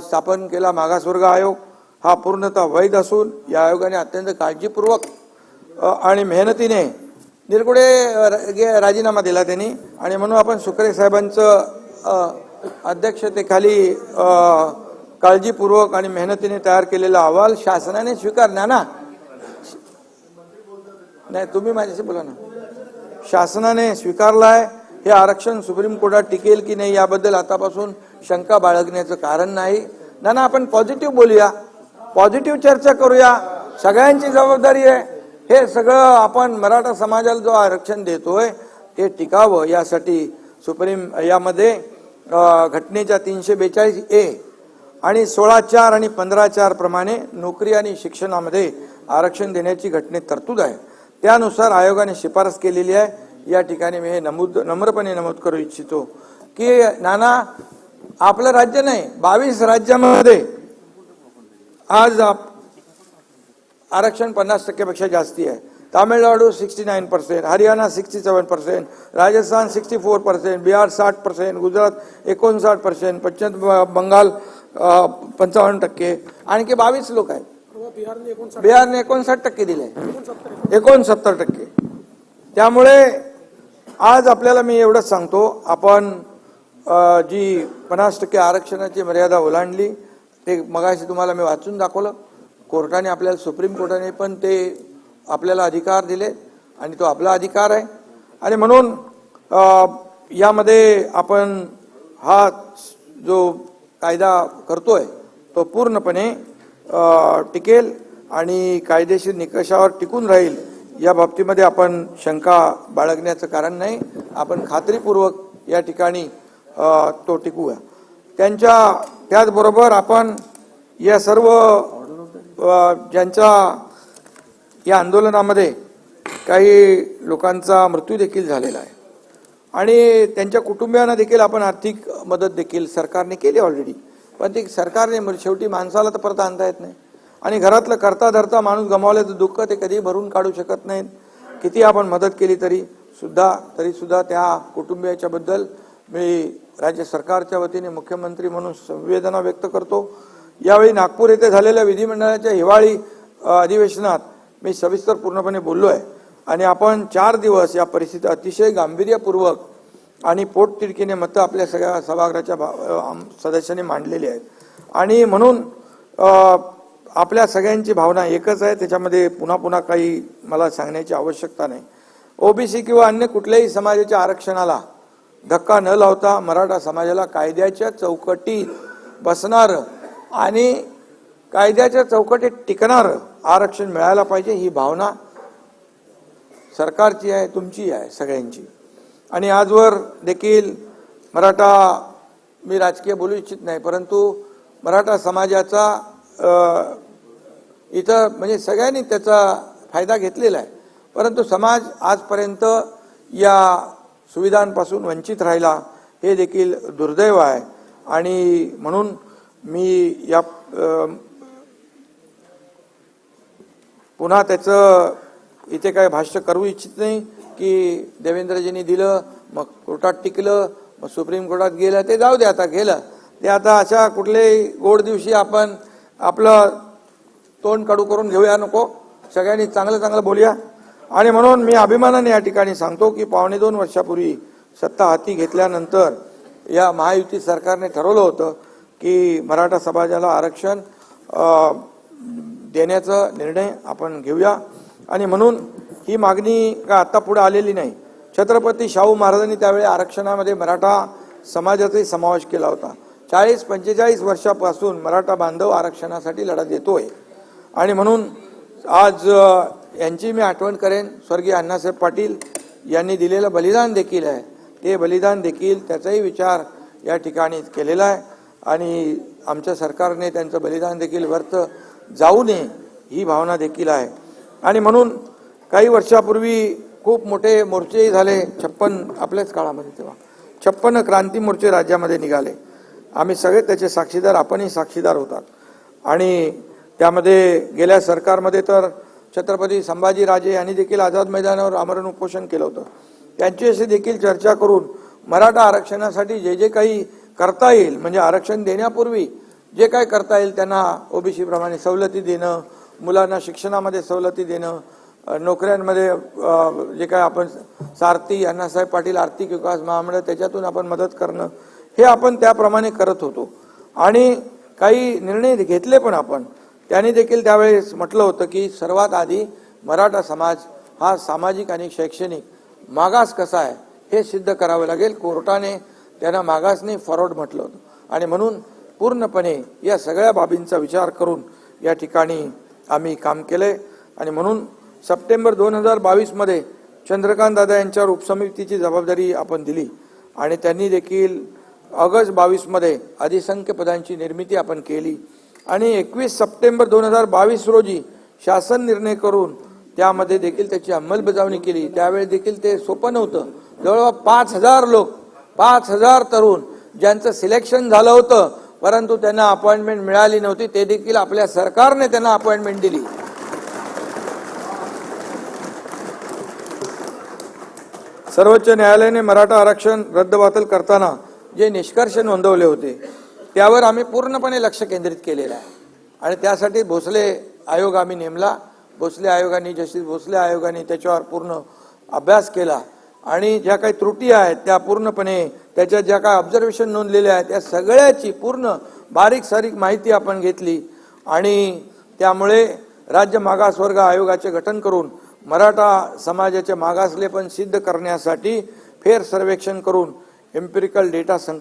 स्थापन केला मागासवर्ग आयोग हा पूर्णतः वैध असून या आयोगाने अत्यंत काळजीपूर्वक आणि मेहनतीने निरगुडे गे- राजीनामा दिला त्यांनी. आणि म्हणून आपण सुकरे साहेबांचं अध्यक्षतेखाली काळजीपूर्वक आणि मेहनतीने तयार केलेला अहवाल शासनाने स्वीकारला ना? नाही तुम्ही माझ्याशी बोला ना. शासनाने स्वीकारलाय. हे आरक्षण सुप्रीम कोर्टात टिकेल की नाही याबद्दल आतापासून शंका बाळगण्याचं कारण नाही. ना ना आपण पॉझिटिव्ह बोलूया. पॉझिटिव्ह चर्चा करूया. सगळ्यांची जबाबदारी आहे. हे सगळं आपण मराठा समाजाला जो आरक्षण देतोय ते टिकावं. यासाठी सुप्रीम यामध्ये घटनेच्या तीनशे बेचाळीस ए आणि सोळा चार आणि पंधरा चार प्रमाणे नोकरी आणि शिक्षणामध्ये आरक्षण देण्याची घटनेत तरतूद आहे. त्यानुसार आयोगाने शिफारस केलेली आहे. या ठिकाणी मी हे नमूद नम्रपणे नमूद करू इच्छितो. की नाना आपलं राज्य नाही बावीस राज्यामध्ये आज आप- आरक्षण पन्नास टक्क्यापेक्षा जास्ती आहे. Tamil Nadu sixty nine percent Haryana sixty seven percent Rajasthan sixty four percent Bihar साठ पर्सेंट गुजरात एकोणसाठ पर्सेंट पश्चिम ब- बंगाल पंचावन्न टक्के आणखी बावीस लोक आहेत. बिहारने एकोणसाठ टक्के दिले. एकोणसत्तर टक्के. त्यामुळे आज आपल्याला मी एवढंच सांगतो आपण जी पन्नास टक्के आरक्षणाची मर्यादा ओलांडली ते मगाशी तुम्हाला मी वाचून दाखवलं. कोर्टाने आपल्याला सुप्रीम कोर्टाने पण ते आपल्याला अधिकार दिले आणि तो आपला अधिकार आहे. आणि म्हणून यामध्ये आपण हा जो कायदा करतोय तो पूर्णपणे टिकेल आणि कायदेशीर निकषावर टिकून राहील. या बाबतीमध्ये आपण शंका बाळगण्याचं कारण नाही. आपण खात्रीपूर्वक या ठिकाणी तो टिकूया. त्यांच्या त्याचबरोबर आपण या सर्व ज्यांचा ज्यांच्या या आंदोलनामध्ये काही लोकांचा मृत्यू देखील झालेला आहे. आणि त्यांच्या कुटुंबियांना देखील आपण आर्थिक मदत देखील सरकारने केली ऑलरेडी पण ती सरकारने म्हणजे शेवटी माणसाला तर परत आणता येत नाही. आणि घरातलं करता धरता माणूस गमावल्याचं दुःख ते कधी भरून काढू शकत नाहीत. किती आपण मदत केली तरी सुद्धा तरीसुद्धा त्या कुटुंबियाच्याबद्दल मी राज्य सरकारच्या वतीने मुख्यमंत्री म्हणून संवेदना व्यक्त करतो. यावेळी नागपूर येथे झालेल्या विधिमंडळाच्या हिवाळी अधिवेशनात मी सविस्तर पूर्णपणे बोललो आहे आणि आपण चार दिवस या परिस्थिती अतिशय गांभीर्यपूर्वक आणि पोटतिडकीने मतं आपल्या सगळ्या सभागृहाच्या भा- सदस्यांनी मांडलेली आहेत. आणि म्हणून आपल्या सगळ्यांची भावना एकच आहे त्याच्यामध्ये पुन्हा पुन्हा काही मला सांगण्याची आवश्यकता नाही. ओबीसी किंवा अन्य कुठल्याही समाजाच्या आरक्षणाला धक्का न लावता मराठा समाजाला कायद्याच्या चौकटीत बसणार आणि कायद्याच्या चौकटीत टिकणार आरक्षण मिळायला पाहिजे ही भावना सरकारची आहे तुमची आहे सगळ्यांची. आणि आजवर देखील मराठा मी राजकीय बोलू इच्छित नाही परंतु मराठा समाजाचा इथं म्हणजे सगळ्यांनी त्याचा फायदा घेतलेला आहे. परंतु समाज आजपर्यंत या सुविधांपासून वंचित राहिला हे देखील दुर्दैव आहे. आणि म्हणून मी या पुन्हा त्याचं इथे काय भाष्य करू इच्छित नाही की देवेंद्रजींनी दिलं मग कोर्टात टिकलं मग सुप्रीम कोर्टात गेलं ते जाऊ दे आता गेलं. ते आता अशा कुठल्याही गोड दिवशी आपण आपलं तोंड कडू करून घेऊया नको. सगळ्यांनी चांगलं चांगलं बोलूया. आणि म्हणून मी अभिमानाने या ठिकाणी सांगतो की पावणे दोन वर्षापूर्वी सत्ता हाती घेतल्यानंतर या महायुती सरकारने ठरवलं होतं की मराठा समाजाला आरक्षण देण्याचा निर्णय आपण घेऊया. आणि म्हणून ही मागणी का आत्ता पुढे आलेली नाही? छत्रपती शाहू महाराजांनी त्यावेळी आरक्षणामध्ये मराठा समाजाचाही समावेश केला होता. चाळीस पंचेचाळीस वर्षापासून मराठा बांधव आरक्षणासाठी लढा देतोय. आणि म्हणून आज यांची मी आठवण करेन. स्वर्गीय अण्णासाहेब पाटील यांनी दिलेलं बलिदान देखील आहे. ते बलिदान देखील त्याचाही विचार या ठिकाणी केलेला आहे. आणि आमच्या सरकारने त्यांचं बलिदान देखील व्यर्थ जाऊ नये ही भावना देखील आहे. आणि म्हणून काही वर्षापूर्वी खूप मोठे मोर्चेही झाले. छप्पन आपल्याच काळामध्ये तेव्हा. छप्पन क्रांती मोर्चे राज्यामध्ये निघाले. आम्ही सगळे त्याचे साक्षीदार आपणही साक्षीदार होतात. आणि त्यामध्ये गेल्या सरकारमध्ये तर छत्रपती संभाजीराजे यांनी देखील आझाद मैदानावर आमरण उपोषण केलं होतं. त्यांच्याशी देखील चर्चा करून मराठा आरक्षणासाठी जे जे काही करता येईल म्हणजे आरक्षण देण्यापूर्वी जे काय करता येईल त्यांना ओबीसीप्रमाणे सवलती देणं मुलांना शिक्षणामध्ये सवलती देणं नोकऱ्यांमध्ये जे काय आपण सारथी अण्णासाहेब पाटील आर्थिक विकास महामंडळ त्याच्यातून आपण मदत करणं हे आपण त्याप्रमाणे करत होतो. आणि काही निर्णय घेतले पण आपण. त्यांनी देखील त्यावेळेस म्हटलं होतं की सर्वात आधी मराठा समाज हा सामाजिक आणि शैक्षणिक मागास कसा आहे हे सिद्ध करावं लागेल. कोर्टाने त्यांना मागासने फॉरवर्ड म्हटलं होतं. आणि म्हणून पूर्णपणे या सगळ्या बाबींचा विचार करून या ठिकाणी आम्ही काम केलंय. आणि म्हणून सप्टेंबर दोन हजार बावीसमध्ये चंद्रकांत दादा यांच्यावर उपसमितीची जबाबदारी आपण दिली. आणि त्यांनी देखील ऑगस्ट बावीसमध्ये अधिसंख्य पदांची निर्मिती आपण केली. आणि एकवीस सप्टेंबर दोन हजार बावीस रोजी शासन निर्णय करून त्यामध्ये देखील त्याची अंमलबजावणी केली. त्यावेळी देखील ते सोपं नव्हतं. जवळपास पाच हजार लोक पाच हजार तरुण ज्यांचं सिलेक्शन झालं होतं परंतु त्यांना अपॉइंटमेंट मिळाली नव्हती ते देखील आपल्या सरकारने त्यांना अपॉइंटमेंट दिली. सर्वोच्च न्यायालयाने मराठा आरक्षण रद्दबातल करताना जे निष्कर्ष नोंदवले होते त्यावर आम्ही पूर्णपणे लक्ष केंद्रित केलेलं आहे. आणि त्यासाठी भोसले आयोग आम्ही नेमला. भोसले आयोगाने जशी भोसले आयोगाने त्याच्यावर पूर्ण अभ्यास केला. आणि ज्या काही त्रुटी आहेत त्या पूर्णपणे त्याच्या ज्या काही ऑब्झर्वेशन नोंदलेल्या आहेत त्या सगळ्याची पूर्ण बारीक सारीक माहिती आपण घेतली. आणि त्यामुळे राज्य मागासवर्ग आयोगाचे गठन करून मराठा समाजाचे मागासले पण सिद्ध करण्यासाठी फेर सर्वेक्षण करून एम्पिरिकल डेटा संकलित